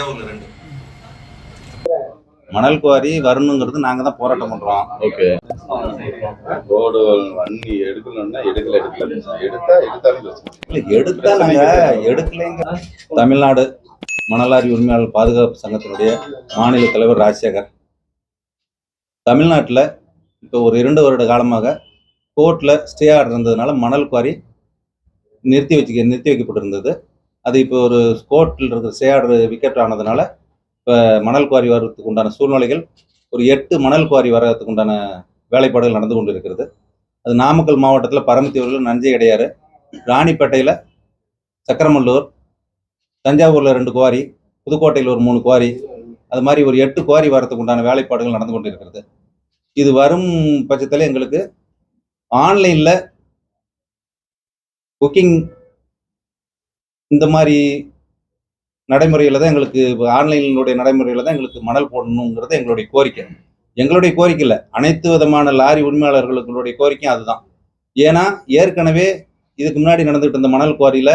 ரெண்டு. மணல் குவாரி வரணுங்கிறது நாங்க தான் போராட்டம் பண்றோம். ஓகே. ரோடு வண்டி எடுக்கணும்னா எடுக்கல எடுக்கல. எடுத்தா எடுத்தாலும் இல்ல. எடுத்தா நாங்க எடுக்கலைங்க. தமிழ்நாடு மணலாரி உரிமையாளர் பாதுகாப்பு சங்கத்தினுடைய மாநில தலைவர் ராஜசேகர். தமிழ்நாட்டில் இப்போ ஒரு இரண்டு வருட காலமாக கோர்ட்டில் ஸ்டே ஆர்டர் இருந்ததுனால மணல் குவாரி நிறுத்தி வச்சு நிறுத்தி வைக்கப்பட்டிருந்தது. அது இப்போ ஒரு ஸ்கோர்ட்டில் இருக்கிற ஸ்டே விக்கெட் ஆனதுனால இப்போ மணல் குவாரி வர்றதுக்கு உண்டான சூழ்நிலைகள் ஒரு எட்டு மணல் குவாரி வர்றதுக்கு உண்டான வேலைப்பாடுகள் நடந்து கொண்டு இருக்கிறது அது நாமக்கல் மாவட்டத்தில் பரமத்தியூரில் நஞ்சை கிடையாது ராணிப்பேட்டையில் சக்கரமல்லூர் தஞ்சாவூரில் ரெண்டு குவாரி புதுக்கோட்டையில் ஒரு மூணு குவாரி அது மாதிரி ஒரு எட்டு குவாரி வரத்துக்கு உண்டான வேலைப்பாடுகள் நடந்து கொண்டு இருக்கிறது இது வரும் பட்சத்தில் எங்களுக்கு ஆன்லைனில் புக்கிங் இந்த மாதிரி நடைமுறையில் தான் எங்களுக்கு ஆன்லைனுடைய நடைமுறையில் தான் எங்களுக்கு மணல் போடணுங்கிறது எங்களுடைய கோரிக்கை. எங்களுடைய கோரிக்கை இல்லை. அனைத்து விதமான லாரி உரிமையாளர்களுடைய கோரிக்கையும் அதுதான். ஏன்னா ஏற்கனவே இதுக்கு முன்னாடி நடந்துகிட்டு இருந்த மணல் குவாரியில்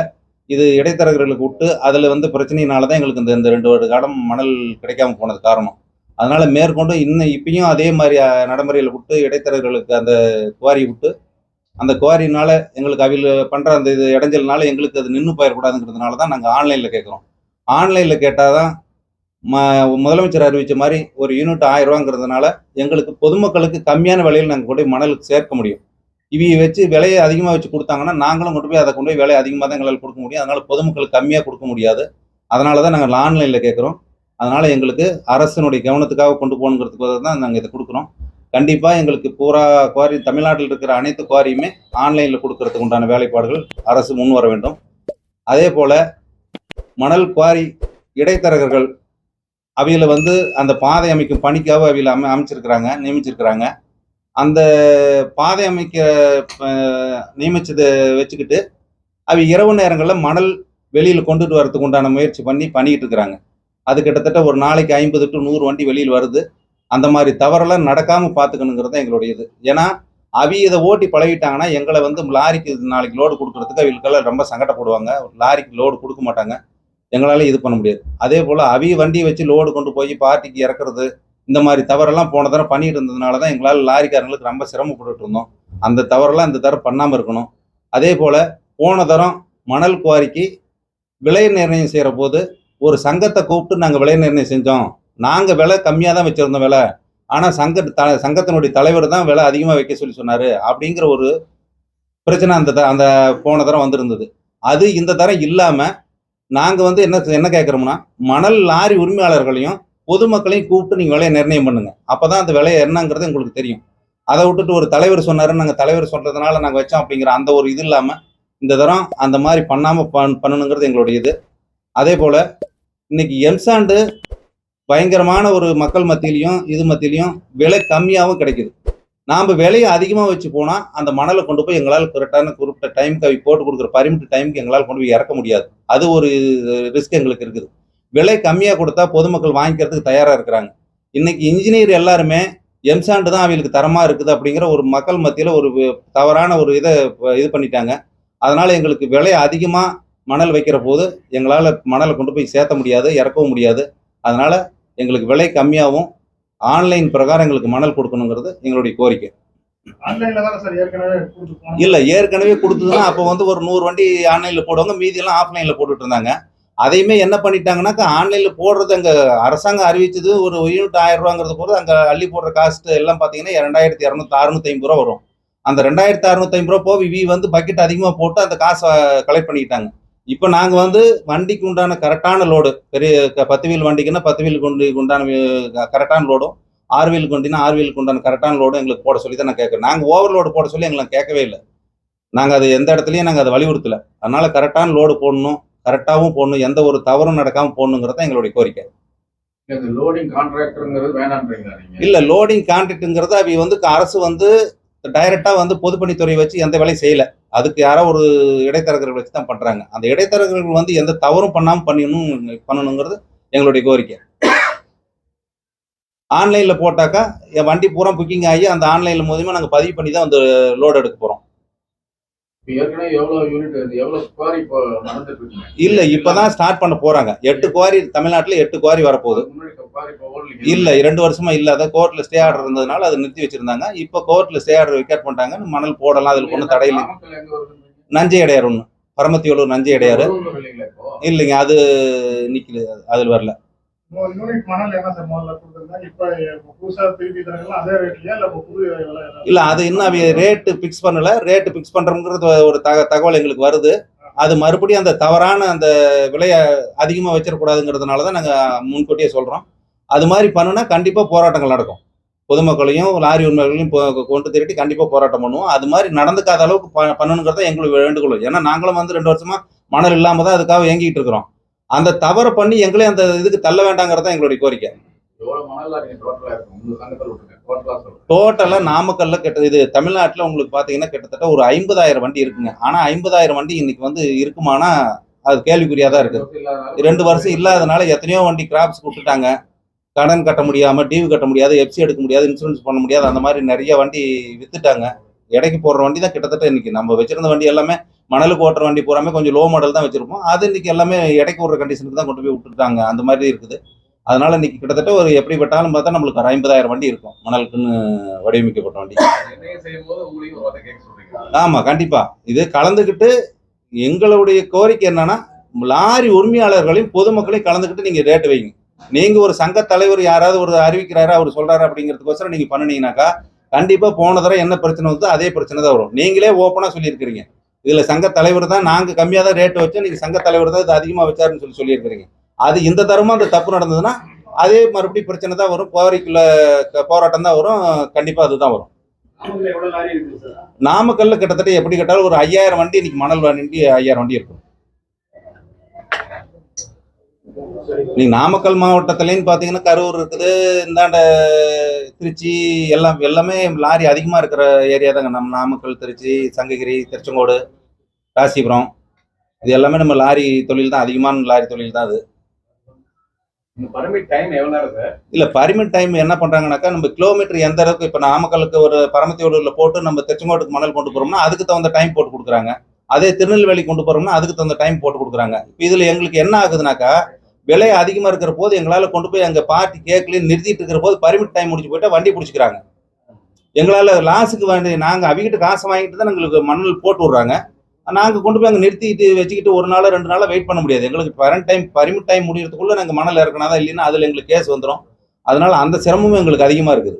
இது இடைத்தரகர்களுக்கு விட்டு அதில் வந்து பிரச்சனையினால தான் எங்களுக்கு இந்த இந்த ரெண்டு வருட காலம் மணல் கிடைக்காம போனது காரணம். அதனால் மேற்கொண்டு இன்னும் இப்பயும் அதே மாதிரி நடைமுறையில் விட்டு இடைத்தரகர்களுக்கு அந்த குவாரி விட்டு அந்த குவாரினால எங்களுக்கு அவில பண்ணுற அந்த இது இடைஞ்சல்னால எங்களுக்கு அது நின்று போயிடக்கூடாதுங்கிறதுனால தான் நாங்கள் ஆன்லைனில் கேட்குறோம் ஆன்லைனில் கேட்டால் தான் ம முதலமைச்சர் அறிவித்த மாதிரி ஒரு யூனிட் ஆயிரரூவாங்கிறதுனால எங்களுக்கு பொதுமக்களுக்கு கம்மியான விலையில் நாங்கள் கொண்டு போய் மணலுக்கு சேர்க்க முடியும். இவையை வச்சு விலையை அதிகமாக வச்சு கொடுத்தாங்கன்னா நாங்களும் கொண்டு போய் அதை கொண்டு போய் விலை அதிகமாக தான் எங்களால் கொடுக்க முடியும். அதனால் பொதுமக்களுக்கு கம்மியாக கொடுக்க முடியாது. அதனால தான் நாங்கள் ஆன்லைனில் கேட்குறோம் அதனால் எங்களுக்கு அரசினுடைய கவனத்துக்காக கொண்டு போகணுங்கிறதுக்காக தான் நாங்கள் இதை கொடுக்குறோம். கண்டிப்பாக எங்களுக்கு பூரா குவாரி தமிழ்நாட்டில் இருக்கிற அனைத்து குவாரியுமே ஆன்லைனில் கொடுக்கறதுக்கு உண்டான வேலைப்பாடுகள் அரசு முன் வர வேண்டும். அதே போல் மணல் குவாரி இடைத்தரகர்கள் அவையில் வந்து அந்த பாதை அமைக்கும் பணிக்காக அவையில் அமை அமைச்சிருக்கிறாங்க நியமிச்சிருக்கிறாங்க. அந்த பாதை அமைக்க நியமிச்சதை வச்சுக்கிட்டு அவை இரவு நேரங்களில் மணல் வெளியில் கொண்டுட்டு வரதுக்கு உண்டான முயற்சி பண்ணி பண்ணிக்கிட்டு இருக்கிறாங்க. அது கிட்டத்தட்ட ஒரு நாளைக்கு ஐம்பது டு நூறு வண்டி வெளியில் வருது. அந்த மாதிரி தவறெல்லாம் நடக்காம பார்த்துக்கணுங்கிறது தான் எங்களுடைய இது ஏன்னா அவி இதை ஓட்டி பழகிட்டாங்கன்னா எங்களை வந்து லாரிக்கு நாளைக்கு லோடு கொடுக்கறதுக்கு அவங்களுக்கெல்லாம் ரொம்ப சங்கடப்படுவாங்க. லாரிக்கு லோடு கொடுக்க மாட்டாங்க. எங்களால் இது பண்ண முடியாது. அதே போல் அவி வண்டியை வச்சு லோடு கொண்டு போய் பார்ட்டிக்கு இறக்குறது இந்த மாதிரி தவறெல்லாம் போன தடவை பண்ணிட்டு இருந்ததுனால தான் எங்களால் லாரிக்காரங்களுக்கு ரொம்ப சிரமப்பட்டுட்டு இருந்தோம். அந்த தவறெல்லாம் இந்த தடவை பண்ணாமல் இருக்கணும். அதே போல் போன தரம் மணல் குவாரிக்கு விலை நிர்ணயம் செய்கிற போது ஒரு சங்கத்தை கூப்பிட்டு நாங்கள் விலை நிர்ணயம் செஞ்சோம். நாங்கள் விலை கம்மியாக தான் வச்சுருந்தோம் விலை. ஆனால் சங்க த சங்கத்தினுடைய தலைவர் தான் விலை அதிகமாக வைக்க சொல்லி சொன்னார். அப்படிங்கிற ஒரு பிரச்சனை அந்த த- அந்த போன தரம் வந்திருந்தது. அது இந்த தரம் இல்லாமல் நாங்கள் வந்து என்ன என்ன கேட்குறோம்னா மணல் லாரி உரிமையாளர்களையும் பொதுமக்களையும் கூப்பிட்டு நீங்கள் விலையை நிர்ணயம் பண்ணுங்கள் அப்போ தான் அந்த விலையை என்னங்கிறது உங்களுக்கு தெரியும். அதை விட்டுட்டு ஒரு தலைவர் சொன்னாருன்னு நாங்கள் தலைவர் சொல்கிறதுனால நாங்கள் வச்சோம் அப்படிங்கிற அந்த ஒரு இது இல்லாமல் இந்த தரம் அந்த மாதிரி பண்ணாமல் பண் பண்ணணுங்கிறது எங்களுடைய இது. அதே போல் இன்னைக்கு எம்சாண்டு பயங்கரமான ஒரு மக்கள் மத்தியிலையும் இது மத்தியிலையும் விலை கம்மியாகவும் கிடைக்குது. நாம் விலையை அதிகமாக வச்சு போனால் அந்த மணலை கொண்டு போய் எங்களால் கரெக்டான குறிப்பிட்ட டைமுக்கு அவை போட்டு கொடுக்குற பரிமிட்டு டைமுக்கு எங்களால் கொண்டு போய் இறக்க முடியாது. அது ஒரு ரிஸ்க் எங்களுக்கு இருக்குது. விலை கம்மியாக கொடுத்தா பொதுமக்கள் வாங்கிக்கிறதுக்கு தயாராக இருக்கிறாங்க. இன்னைக்கு இன்ஜினியர் எல்லாருமே எம்சாண்டு தான் அவங்களுக்கு தரமாக இருக்குது அப்படிங்கிற ஒரு மக்கள் மத்தியில் ஒரு தவறான ஒரு இதை இது பண்ணிட்டாங்க. அதனால் எங்களுக்கு விலை அதிகமாக மணல் வைக்கிற போது எங்களால் மணலை கொண்டு போய் சேர்த்த முடியாது இறக்கவும் முடியாது. அதனால் எங்களுக்கு விலை கம்மியாகவும் ஆன்லைன் பிரகாரம் எங்களுக்கு மணல் கொடுக்கணுங்கிறது எங்களுடைய கோரிக்கை. இல்லை ஏற்கனவே கொடுத்ததுன்னா அப்போ வந்து ஒரு நூறு வண்டி ஆன்லைனில் போடுவாங்க மீதியெல்லாம் ஆஃப்லைனில் போட்டுட்டு இருந்தாங்க. அதையுமே என்ன பண்ணிட்டாங்கன்னாக்கா ஆன்லைனில் போடுறது அங்கே அரசாங்கம் அறிவிச்சது ஒரு யூனிட் ஆயிரம் ரூபாங்கிறது போது அங்கே அள்ளி போடுற காஸ்ட் எல்லாம் பார்த்தீங்கன்னா ரெண்டாயிரத்தி இரநூத்தி அறுநூத்தி ஐம்பது ரூபா வரும். அந்த ரெண்டாயிரத்தி அறுநூத்தி ஐம்பது ரூபா போக இவி வந்து பக்கெட் அதிகமாக போட்டு அந்த காசை கலெக்ட் பண்ணிக்கிட்டாங்க. இப்போ நாங்கள் வந்து வண்டிக்கு உண்டான கரெக்டான லோடு பெரிய பத்து வீல் வண்டிக்குன்னா பத்து வீல் கொண்டு உண்டான கரெக்டான லோடும் ஆறு வீல் கொண்டினா ஆறு வீலுக்கு உண்டான கரெக்டான லோடும் எங்களுக்கு போட சொல்லி தான் நான் கேட்குறேன். நாங்கள் ஓவர்லோடு போட சொல்லி எங்களுக்கு கேட்கவே இல்லை. நாங்கள் அது எந்த இடத்துலையும் நாங்கள் அதை வலியுறுத்தல. அதனால கரெக்டான லோடு போடணும் கரெக்டாகவும் போடணும் எந்த ஒரு தவறும் நடக்காமல் போடணுங்கிறது தான் எங்களுடைய கோரிக்கை. லோடிங் கான்ட்ராக்டருங்கிறது வேணான்றீங்களா இல்லை லோடிங் கான்ட்ராக்ட்டுங்கிறது அவை வந்து அரசு வந்து டைரெக்டாக வந்து பொதுப்பணித்துறை வச்சு எந்த வேலையும் செய்யலை. அதுக்கு யாரோ ஒரு இடைத்தரகர்கள் வச்சு தான் பண்ணுறாங்க அந்த இடைத்தரகர்கள் வந்து எந்த தவறும் பண்ணாமல் பண்ணணும் பண்ணணுங்கிறது எங்களுடைய கோரிக்கை. ஆன்லைனில் போட்டாக்கா என் வண்டி பூரா புக்கிங் ஆகி அந்த ஆன்லைனில் மூலியமாக நாங்கள் பதிவு பண்ணி தான் வந்து லோடு எடுக்க போகிறோம் இல்ல இப்பதான் ஸ்டார்ட் பண்ண போறாங்க. எட்டு குவாரி தமிழ்நாட்டுல எட்டு குவாரி வரப்போகுது. இல்ல இரண்டு வருஷமா இல்லாத கோர்ட்ல ஸ்டே ஆர்டர் இருந்ததுனால அதை நிறுத்தி வச்சிருந்தாங்க. இப்ப கோர்ட்ல ஸ்டே ஆர்டர் விக்கெட் பண்ணிட்டாங்க மணல் போடலாம் அதுல ஒன்றும் தடையில்லை வருதுன்றீங்க? நஞ்சை அடையார் ஒண்ணு. பரமத்தியோலூர் நஞ்சை இப்போ? இல்லைங்க அது நிக்கல அதுல வரல. இல்ல அது இன்னும் அவங்க ரேட்டு ஃபிக்ஸ் பண்ணல. ரேட்டு ஃபிக்ஸ் பண்றோம்ங்கிறது ஒரு தக தகவல் எங்களுக்கு வருது. அது மறுபடியும் அந்த தவறான அந்த விலையை அதிகமாக வச்சிடக்கூடாதுங்கிறதுனால தான் நாங்கள் முன்கூட்டியே சொல்கிறோம் அது மாதிரி பண்ணுனா கண்டிப்பாக போராட்டங்கள் நடக்கும். பொதுமக்களையும் லாரி உரிமைகளையும் கொண்டு திரட்டி கண்டிப்பாக போராட்டம் பண்ணுவோம். அது மாதிரி நடந்துக்காத அளவுக்கு ப பண்ணணுங்கிறத எங்களுக்கு வேண்டுகோள். ஏன்னா நாங்களும் வந்து ரெண்டு வருஷமா மணல் இல்லாமல் தான் அதுக்காக ஏங்கிட்டு இருக்கிறோம். அந்த தவறை பண்ணி எங்களே அந்த இதுக்கு தள்ள வேண்டாங்கிறது எங்களுடைய கோரிக்கை. டோட்டலா நாமக்கல்ல கிட்ட இது தமிழ்நாட்டில் உங்களுக்கு பார்த்தீங்கன்னா கிட்டத்தட்ட ஒரு ஐம்பதாயிரம் வண்டி இருக்குங்க. ஆனால் ஐம்பதாயிரம் வண்டி இன்னைக்கு வந்து இருக்குமானா அது கேள்விக்குறியாக தான் இல்லாதனால ரெண்டு வருஷம் இல்லாதனால எத்தனையோ வண்டி கிராப்ஸ் விட்டுட்டாங்க கடன் கட்ட முடியாம டிவி கட்ட முடியாது எஃப்சி எடுக்க முடியாது இன்சூரன்ஸ் பண்ண முடியாது அந்த மாதிரி நிறைய வண்டி வித்துட்டாங்க. எடைக்கு போடுற வண்டி தான் கிட்டத்தட்ட இன்னைக்கு. நம்ம வச்சிருந்த வண்டி எல்லாமே மணலுக்கு ஓட்டுற வண்டி பூராமே கொஞ்சம் லோ மாடல் தான் வச்சிருப்போம். அது இன்னைக்கு எல்லாமே எடைக்கு விடுற கண்டிஷனுக்கு தான் கொண்டு போய் விட்டுட்டாங்க அந்த மாதிரி இருக்குது. அதனால இன்னைக்கு கிட்டத்தட்ட ஒரு எப்படி பட்டாலும் பார்த்தா நம்மளுக்கு ஒரு ஐம்பதாயிரம் வண்டி இருக்கும். மணலுக்குன்னு வடிவமைக்கப்பட்ட வண்டி. ஆமா கண்டிப்பா. இது கலந்துக்கிட்டு எங்களுடைய கோரிக்கை என்னன்னா லாரி உரிமையாளர்களையும் பொதுமக்களையும் கலந்துக்கிட்டு நீங்க ரேட் வைங்க. நீங்க ஒரு சங்க தலைவர் யாராவது ஒரு அறிவிக்கிறாரு அவர் சொல்றாரு அப்படிங்கிறதுக்கோசரம் நீங்க பண்ணுனீங்கன்னாக்கா கண்டிப்பா போன தடவை என்ன பிரச்சனை வந்து அதே பிரச்சனை தான் வரும். நீங்களே ஓப்பனா சொல்லியிருக்கிறீங்க. இதுல சங்க தலைவர் தான் நாங்க கம்மியா தான் ரேட் வச்சோம் நீங்க சங்க தலைவர் தான் இது அதிகமா வச்சாருன்னு சொல்லி சொல்லியிருக்கிறீங்க. அது இந்த தரமா அந்த தப்பு நடந்ததுன்னா அதே மறுபடியும் பிரச்சனை தான் வரும். கோரிக்கையில போராட்டம் தான் வரும். கண்டிப்பா அதுதான் வரும். நாமக்கல்ல கிட்டத்தட்ட எப்படி கேட்டாலும் ஒரு ஐயாயிரம் வண்டி இன்னைக்கு மணல் வண்டி ஐயாயிரம் வண்டி இருக்கும். நீங்க நாமக்கல் மாவட்டத்துலன்னு பாத்தீங்கன்னா கரூர் இருக்குது இந்தாண்ட திருச்சி எல்லாம் எல்லாமே லாரி அதிகமா இருக்கிற ஏரியா தாங்க. நம்ம நாமக்கல் திருச்சி சங்ககிரி திருச்செங்கோடு ராசிபுரம். இது எல்லாமே நம்ம லாரி தொழில் தான் அதிகமான லாரி தொழில் தான் அது. இந்த பர்மிட் டைம் எவ்வளவு நேரம் சார்? இல்ல பர்மிட் டைம் என்ன பண்றாங்கனாக்கா நம்ம கிலோமீட்டர் எந்த அளவுக்கு இப்ப நாமக்கலுக்கு ஒரு பரமத்தியோடூர்ல போட்டு நம்ம திருச்செங்கோட்டுக்கு மணல் கொண்டு போறோம்னா அதுக்கு தகுந்த டைம் போட்டு கொடுக்குறாங்க. அதே திருநெல்வேலி கொண்டு போறோம்னா அதுக்கு தகுந்த டைம் போட்டு கொடுக்குறாங்க. இப்ப இதுல எங்களுக்கு என்ன ஆகுதுனாக்கா விலை அதிகமா இருக்கிற போது எங்களால கொண்டு போய் அங்க பார்ட்டி கேட்கலன்னு நிறுத்திட்டு இருக்கிற போது பர்மிட் டைம் முடிச்சு போயிட்டா வண்டி பிடிச்சிக்கிறாங்க. எங்களால லாஸுக்கு வேண்டி நாங்க அவங்ககிட்ட காசு வாங்கிட்டு தான் எங்களுக்கு மணல் போட்டு விடுறாங்க. நாங்கள் கொண்டு போய் அங்கே நிறுத்திட்டு வச்சுக்கிட்டு ஒரு நாள் ரெண்டு நாளாக வெயிட் பண்ண முடியாது. எங்களுக்கு பரண்ட் டைம் பர்மிட் டைம் முடியறதுக்குள்ளே நாங்கள் மணல் இறக்கினா தான் இல்லைன்னா அதில் எங்களுக்கு கேஸ் வந்துடும் அதனால அந்த சிரமமும் எங்களுக்கு அதிகமாக இருக்குது.